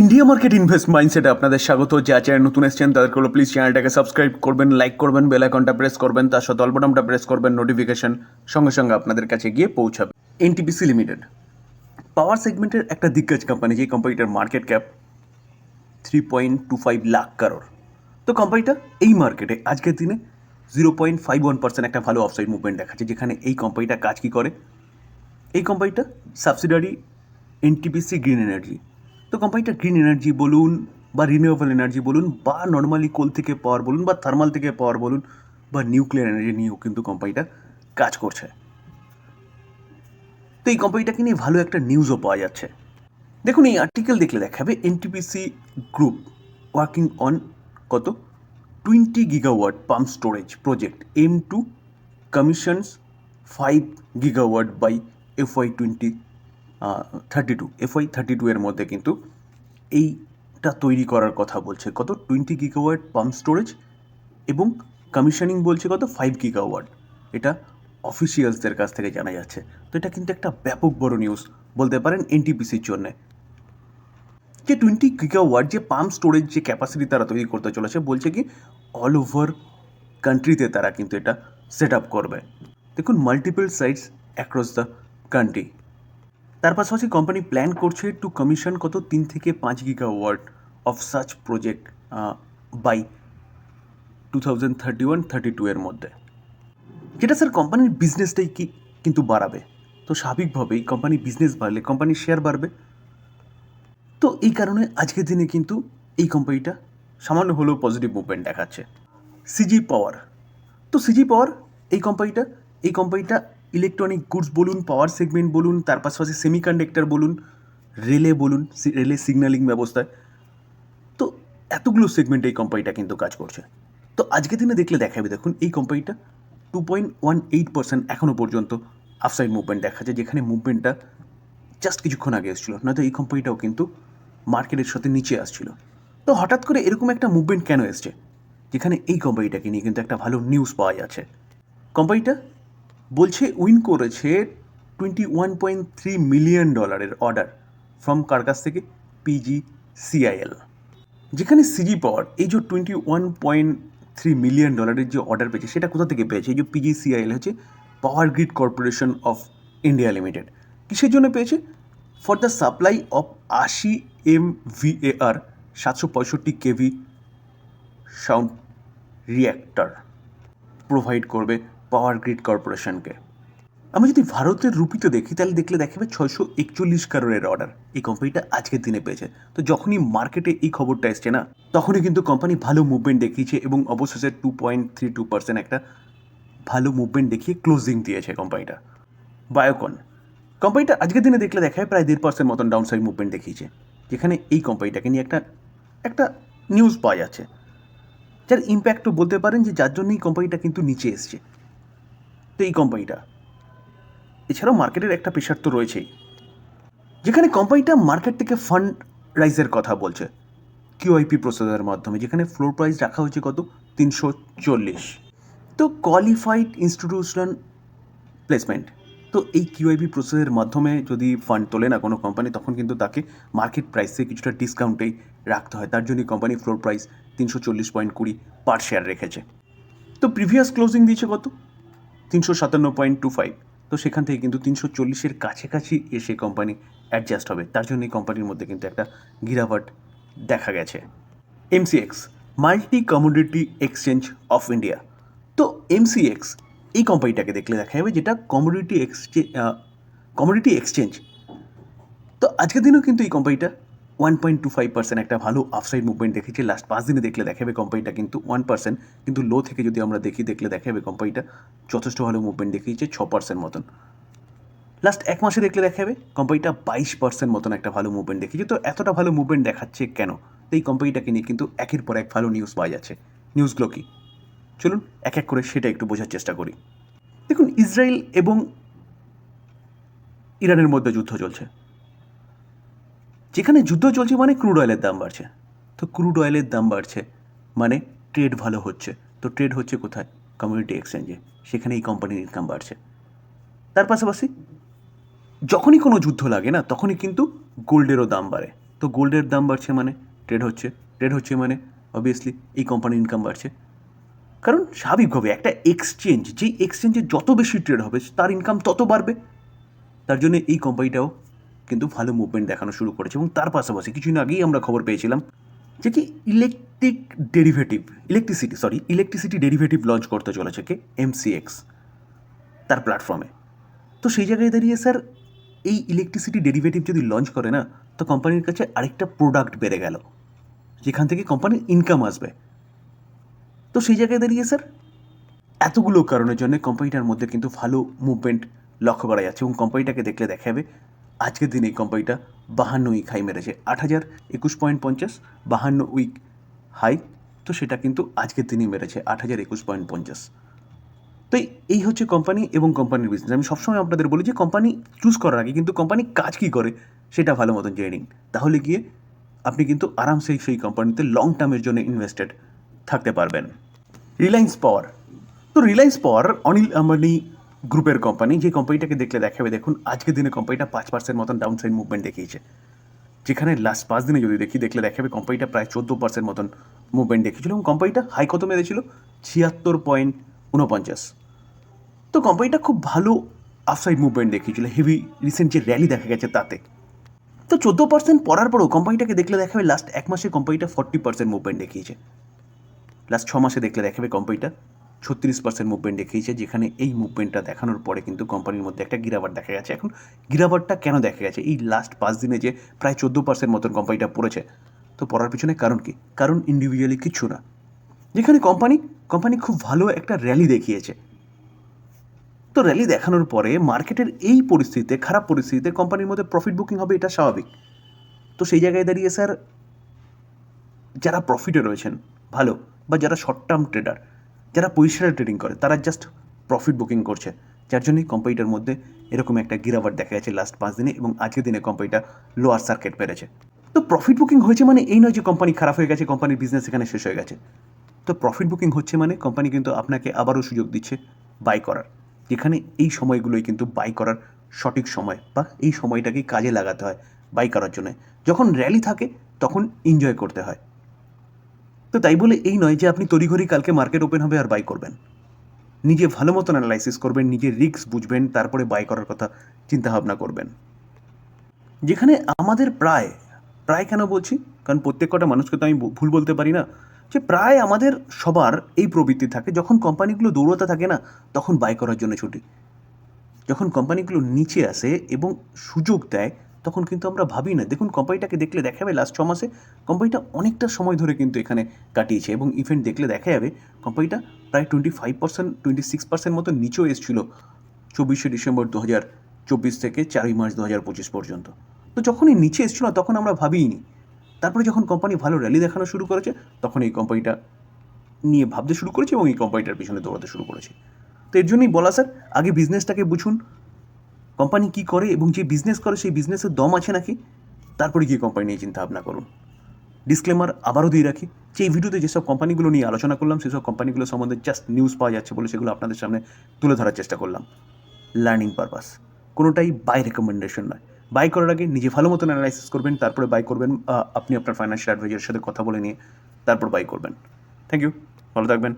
India market invest মাইন্ডসেটে আপনাদের স্বাগত। যা চ্যানেল নতুন এসছেন, তাদেরকে হলো প্লিজ চ্যানেলটাকে সাবস্ক্রাইব করবেন লাইক করবেন বেল আইকনটা প্রেস করবেন, তার সাথে অল্পটামটা প্রেস করবেন নোটিফিকেশন সঙ্গে সঙ্গে আপনাদের কাছে গিয়ে পৌঁছাবে। এনটিপিসি লিমিটেড পাওয়ার সেগমেন্টের একটা দিগ্গজ কোম্পানি যে কোম্পানিটার market cap three point two five lakh crore তো কোম্পানিটা এই মার্কেটে আজকের দিনে zero point five one percent একটা ভালো অফসাইড মুভমেন্ট দেখাচ্ছে, যেখানে এই কোম্পানিটা কাজ কী করে? এই কোম্পানিটা সাবসিডারি এনটিপিসি গ্রিন এনার্জি তো কোম্পানিটা গ্রিন এনার্জি বলুন বা রিনিউয়েবল এনার্জি বলুন বা নর্মালি কোল থেকে পাওয়ার বলুন বা থার্মাল থেকে পাওয়ার বলুন বা নিউক্লিয়ার এনার্জি নিয়েও কিন্তু কোম্পানিটা কাজ করছে। তো এই কোম্পানিটাকে নিয়ে ভালো একটা নিউজও পাওয়া যাচ্ছে। দেখুন, এই আর্টিকেল দেখলে দেখাবে এনটিপিসি গ্রুপ ওয়ার্কিং অন কত? Twenty gigawatt pump storage project aim to commissions five gigawatt by F Y twenty thirty two FY thirty two এর মধ্যে কিন্তু এইটা তৈরি করার কথা বলছে। কত? টোয়েন্টি গিগাওয়াট পাম্প স্টোরেজ এবং কমিশনিং বলছে কত? ফাইভ গিগাওয়াট এটা অফিসিয়ালসদের কাছ থেকে জানা যাচ্ছে। তো এটা কিন্তু একটা ব্যাপক বড় নিউজ বলতে পারেন এনটিপিসির জন্যে। যে টোয়েন্টি গিগাওয়াট যে পাম্প স্টোরেজ যে ক্যাপাসিটি তারা তৈরি করতে চলেছে, বলছে কি অল ওভার কান্ট্রিতে তারা কিন্তু এটা সেট আপ করবে। দেখুন multiple sites across the country তার পাশাপাশি কোম্পানি প্ল্যান করছে টু কমিশন কত? তিন থেকে পাঁচ গিগা word of such project by two thousand thirty one thirty two এর মধ্যে। যেটা স্যার কোম্পানির বিজনেসটাই কি কিন্তু বাড়াবে? তো স্বাভাবিকভাবেই কোম্পানি বিজনেস বাড়লে কোম্পানির শেয়ার বাড়বে। তো এই কারণে আজকের দিনে কিন্তু এই কোম্পানিটা সামান্য হলেও পজিটিভ মুভমেন্ট দেখাচ্ছে। সিজি পাওয়ার তো সিজি পাওয়ার এই কোম্পানিটা এই কোম্পানিটা ইলেকট্রনিক গুডস বলুন পাওয়ার সেগমেন্ট বলুন, তার পাশাপাশি সেমিকন্ডাক্টর বলুন রেলে বলুন রেলে সিগন্যালিং ব্যবস্থায়। তো এতগুলো সেগমেন্টে এই কোম্পানিটা কিন্তু কাজ করছে। তো আজকের দিনে দেখলে দেখাবে, দেখুন, এই কোম্পানিটা two point one eight percent এখনও পর্যন্ত আফসাইড মুভমেন্ট দেখাচ্ছে, যেখানে মুভমেন্টটা জাস্ট কিছুক্ষণ আগে এসেছিল। নয়তো এই কোম্পানিটাও কিন্তু মার্কেটের সাথে নিচে আসছিল। তো হঠাৎ করে এরকম একটা মুভমেন্ট কেন এসছে? যেখানে এই কোম্পানিটাকে নিয়ে কিন্তু একটা ভালো নিউজ পাওয়া যাচ্ছে। কোম্পানিটা বলছে উইন করেছে twenty one point three million ডলারের অর্ডার ফ্রম কার কাছ থেকে পিজি সিআইএল যেখানে সিজি পাওয়ার এই যে twenty one point three million ডলারের যে অর্ডার পেয়েছে, সেটা কোথা থেকে পেয়েছে? এই যে পিজি পিজিসিআইএল হচ্ছে power grid corporation of India limited কিসের জন্য পেয়েছে? ফর দ্য সাপ্লাই অফ আশি এম ভিএআর সাতশো পঁয়ষট্টি কেভি সাউন্ড রিঅ্যাক্টর প্রোভাইড করবে পাওয়ার গ্রিড কর্পোরেশনকে। আমি যদি ভারতের রুপিতে দেখি, তাহলে দেখলে দেখাবে ছয়শো একচল্লিশ কারোরের অর্ডার এই কোম্পানিটা আজকের দিনে পেয়েছে। তো যখনই মার্কেটে এই খবরটা এসছে না, তখনই কিন্তু কোম্পানি ভালো মুভমেন্ট দেখিয়েছে এবং অবশেষে two point three two percent একটা ভালো মুভমেন্ট দেখিয়ে ক্লোজিং দিয়েছে কোম্পানিটা বায়োকন কোম্পানিটা আজকের দিনে দেখলে দেখায় প্রায় দেড় পার্সেন্ট মতন ডাউন সাইড মুভমেন্ট দেখিয়েছে, যেখানে এই কোম্পানিটাকে নিয়ে একটা একটা নিউজ পাওয়া যাচ্ছে। যার ইম্প্যাক্টও বলতে পারেন যে যার জন্যই কোম্পানিটা কিন্তু নিচে এসছে। তো এই কোম্পানিটা এছাড়াও মার্কেটের একটা প্রেশার তো রয়েছেই। যেখানে কোম্পানিটা মার্কেট থেকে ফান্ড রাইজের কথা বলছে। কিউআইপি প্রসেসের মাধ্যমে, যেখানে ফ্লোর প্রাইস রাখা হয়েছে কত? তিনশো চল্লিশ। তো কোয়ালিফাইড ইনস্টিটিউশনাল প্লেসমেন্ট তো এই কিউআইপি প্রসেসের মাধ্যমে যদি ফান্ড তোলে না কোনো কোম্পানি তখন কিন্তু তাকে মার্কেট প্রাইসে কিছুটা ডিসকাউন্টেই রাখতে হয়। তার জন্যই কোম্পানি ফ্লোর প্রাইস তিনশো চল্লিশ পয়েন্ট কুড়ি পার শেয়ার রেখেছে। তো প্রিভিয়াস ক্লোজিং দিয়েছে কত? তিনশো সাতান্ন পয়েন্ট টু ফাইভ। তো সেখান থেকে কিন্তু তিনশো চল্লিশের কাছাকাছি এসে কোম্পানি অ্যাডজাস্ট হবে। তার জন্য এই কোম্পানির মধ্যে কিন্তু একটা গিরাভাট দেখা গেছে। MCX multi commodity exchange of India তো এমসিএক্স এই কোম্পানিটাকে দেখলে দেখা যাবে যেটা কমোডিটি এক্সচেঞ্জ কমোডিটি এক্সচেঞ্জ তো আজকের দিনেও কিন্তু এই কোম্পানিটা one point two five percent একটা ভালো আফসাইড মুভমেন্ট দেখেছে। লাস্ট পাঁচ দিনে দেখলে দেখাবে কোম্পানিটা কিন্তু ওয়ান পার্সেন্ট কিন্তু লো থেকে যদি আমরা দেখি, দেখলে দেখাবে কোম্পানিটা যথেষ্ট ভালো মুভমেন্ট দেখিয়েছে ছ পার্সেন্ট মতন। লাস্ট এক মাসে দেখলে দেখাবে কোম্পানিটা বাইশ পার্সেন্ট মতন একটা ভালো মুভমেন্ট দেখিয়েছে। তো এতটা ভালো মুভমেন্ট দেখাচ্ছে কেন? এই কোম্পানিটাকে নিয়ে কিন্তু একের পর এক ভালো নিউজ পাওয়া যাচ্ছে। নিউজগুলো কি? চলুন এক এক করে সেটা একটু বোঝার চেষ্টা করি। দেখুন, ইসরায়েল এবং ইরানের মধ্যে যুদ্ধ চলছে। যেখানে যুদ্ধ চলছে মানে ক্রুড অয়েলের দাম বাড়ছে। তো ক্রুড অয়েলের দাম বাড়ছে মানে ট্রেড ভালো হচ্ছে। তো ট্রেড হচ্ছে কোথায়? কমিউনিটি এক্সচেঞ্জে সেখানে এই কোম্পানির ইনকাম বাড়ছে। তার পাশাপাশি যখনই কোনো যুদ্ধ লাগে না, তখনই কিন্তু গোল্ডেরও দাম বাড়ে। তো গোল্ডের দাম বাড়ছে মানে ট্রেড হচ্ছে। ট্রেড হচ্ছে মানে অবভিয়াসলি এই কোম্পানির ইনকাম বাড়ছে। কারণ স্বাভাবিকভাবে একটা এক্সচেঞ্জ যেই এক্সচেঞ্জে যত বেশি ট্রেড হবে, তার ইনকাম তত বাড়বে। তার জন্য এই কোম্পানিটাও কিন্তু ভালো মুভমেন্ট দেখানো শুরু করেছে এবং তার পাশাপাশি কিছুদিন আগেই আমরা খবর পেয়েছিলাম যে কি electric derivative electricity sorry electricity derivative launch করতে চলেছে কে? এমসিএক্স তার প্ল্যাটফর্মে তো সেই জায়গায় দাঁড়িয়ে স্যার এই ইলেকট্রিসিটি ডেরিভেটিভ যদি লঞ্চ করে না, তো কোম্পানির কাছে আরেকটা প্রোডাক্ট বেড়ে গেল, যেখান থেকে কোম্পানির ইনকাম আসবে। তো সেই জায়গায় দাঁড়িয়ে স্যার এতগুলো কারণের জন্য কোম্পানিটার মধ্যে কিন্তু ভালো মুভমেন্ট লক্ষ্য করা যাচ্ছে এবং কোম্পানিটাকে দেখলে দেখা যাবে আজকের দিনে এই কোম্পানিটা বাহান্ন উইক হাই মেরেছে। আট হাজার একুশ পয়েন্ট পঞ্চাশ, বাহান্ন উইক হাই তো সেটা কিন্তু আজকের দিনই মেরেছে, আট হাজার একুশ পয়েন্ট পঞ্চাশ। তো এই- হচ্ছে কোম্পানি এবং কোম্পানির বিজনেস আমি সবসময় আপনাদের বলি যে কোম্পানি চুজ করার আগে কিন্তু কোম্পানি কাজ কী করে, সেটা ভালো মতন জেনে নিন। তাহলে গিয়ে আপনি কিন্তু আরামসে সেই কোম্পানিতে লং টার্মের জন্য ইনভেস্টেড থাকতে পারবেন। রিলায়েন্স পাওয়ার তো রিলায়েন্স পাওয়ার অনিল আম্বানি গ্রুপের কোম্পানি যে কোম্পানিটাকে দেখলে দেখাবে, দেখুন, আজকের দিনে কোম্পানিটা পাঁচ পার্সেন্ট মতন ডাউন সাইড মুভমেন্ট দেখিয়েছে। যেখানে লাস্ট পাঁচ দিনে যদি দেখি, দেখলে দেখাবে কোম্পানিটা প্রায় চোদ্দ পার্সেন্ট মতন মুভমেন্ট দেখিয়েছিল এবং কোম্পানিটা হাই কত মেরেছিল? ছিয়াত্তর পয়েন্ট উনপঞ্চাশ তো কোম্পানিটা খুব ভালো আফসাইড মুভমেন্ট দেখিয়েছিল হেভি রিসেন্ট যে র্যালি দেখা গেছে তাতে। তো চোদ্দ পার্সেন্ট পড়ার পরও কোম্পানিটাকে দেখলে দেখাবে লাস্ট এক মাসে কোম্পানিটা ফর্টি পার্সেন্ট মুভমেন্ট দেখিয়েছে। লাস্ট ছ মাসে দেখলে দেখাবে কোম্পানিটা ছত্রিশ পার্সেন্ট মুভমেন্ট দেখিয়েছে, যেখানে এই মুভমেন্টটা দেখানোর পরে কিন্তু কোম্পানির মধ্যে একটা গিরাবার দেখা গেছে। এখন গিরাবারটা কেন দেখা গেছে? এই লাস্ট পাঁচ দিনে যে প্রায় চোদ্দ পার্সেন্ট মতন কোম্পানিটা পড়েছে, তো পড়ার পিছনে কারণ কি? কারণ ইন্ডিভিজুয়ালি কিচ্ছু না। যেখানে কোম্পানি কোম্পানি খুব ভালো একটা র্যালি দেখিয়েছে। তো র্যালি দেখানোর পরে মার্কেটের এই পরিস্থিতিতে, খারাপ পরিস্থিতিতে কোম্পানির মধ্যে প্রফিট বুকিং হবে, এটা স্বাভাবিক। তো সেই জায়গায় দাঁড়িয়ে স্যার যারা প্রফিটে রয়েছেন, ভালো, বা যারা শর্ট টার্ম ট্রেডার যারা পজিশনাল ট্রেডিং করে, তারা জাস্ট প্রফিট বুকিং করছে। যার জন্যই কোম্পানিটার মধ্যে এরকম একটা গিরাবার দেখা গেছে লাস্ট পাঁচ দিনে এবং আজকের দিনে কোম্পানিটা লোয়ার সার্কিট পেরেছে। তো প্রফিট বুকিং হয়েছে মানে এই নয় যে কোম্পানি খারাপ হয়ে গেছে কোম্পানির বিজনেস এখানে শেষ হয়ে গেছে। তো প্রফিট বুকিং হচ্ছে মানে কোম্পানি কিন্তু আপনাকে আবারও সুযোগ দিচ্ছে বাই করার। যেখানে এই সময়গুলোই কিন্তু বাই করার সঠিক সময় বা এই সময়টাকে কাজে লাগাতে হয় বাই করার জন্য। যখন র্যালি থাকে, তখন এনজয় করতে হয়। তো তাই বলে এই নয় যে আপনি তড়িঘড়ি কালকে মার্কেট ওপেন হবে আর বাই করবেন। নিজে ভালো মতন অ্যানালাইসিস করবেন নিজের রিস্ক বুঝবেন, তারপরে বাই করার কথা চিন্তা ভাবনা করবেন। যেখানে আমাদের প্রায় প্রায় কেন বলছি? কারণ প্রত্যেক কটা মানুষকে তো আমি ভুল বলতে পারি না। যে প্রায় আমাদের সবার এই প্রবৃত্তি থাকে, যখন কোম্পানিগুলো দৌড়তে থাকে না, তখন বাই করার জন্য ছুটি। যখন কোম্পানিগুলো নিচে আসে এবং সুযোগ দেয় তখন কিন্তু আমরা ভাবি না। দেখুন কোম্পানিটাকে দেখলে দেখা যাবে লাস্ট ছ মাসে কোম্পানিটা অনেকটা সময় ধরে কিন্তু এখানে কাটিয়েছে এবং ইভেন্ট দেখলে দেখা যাবে কোম্পানিটা প্রায় twenty five percent twenty six percent মতো নিচেও এসেছিল চব্বিশে ডিসেম্বর দু হাজার চব্বিশ থেকে চারই মার্চ দু হাজার পঁচিশ পর্যন্ত। তো যখনই নিচে এসেছিল তখন আমরা ভাবিনি তারপরে যখন কোম্পানি ভালো র্যালি দেখানো শুরু করেছে, তখন এই কোম্পানিটা নিয়ে ভাবতে শুরু করেছে এবং এই কোম্পানিটার পিছনে দৌড়াতে শুরু করেছে। তো এর জন্যই বলা স্যার, আগে বিজনেসটাকে বুঝুন কোম্পানি কী করে এবং যে বিজনেস করে সেই বিজনেসের দম আছে নাকি? তারপরে গিয়ে কোম্পানি নিয়ে চিন্তা ভাবনা করুন। ডিসক্লেমার আবারও দিয়ে রাখি, যে এই ভিডিওতে যেসব কোম্পানিগুলো নিয়ে আলোচনা করলাম, সেসব কোম্পানিগুলো সম্বন্ধে জাস্ট নিউজ পাওয়া যাচ্ছে বলে সেগুলো আপনাদের সামনে তুলে ধরার চেষ্টা করলাম। লার্নিং পারপাস কোনোটাই বাই রেকমেন্ডেশন নয়। বাই করার আগে নিজে ভালো মতন অ্যানালাইসিস করবেন, তারপরে বাই করবেন আপনি আপনার ফাইন্যান্সিয়াল অ্যাডভাইজারের সাথে কথা বলে নিয়ে তারপর বাই করবেন। থ্যাংক ইউ ভালো থাকবেন।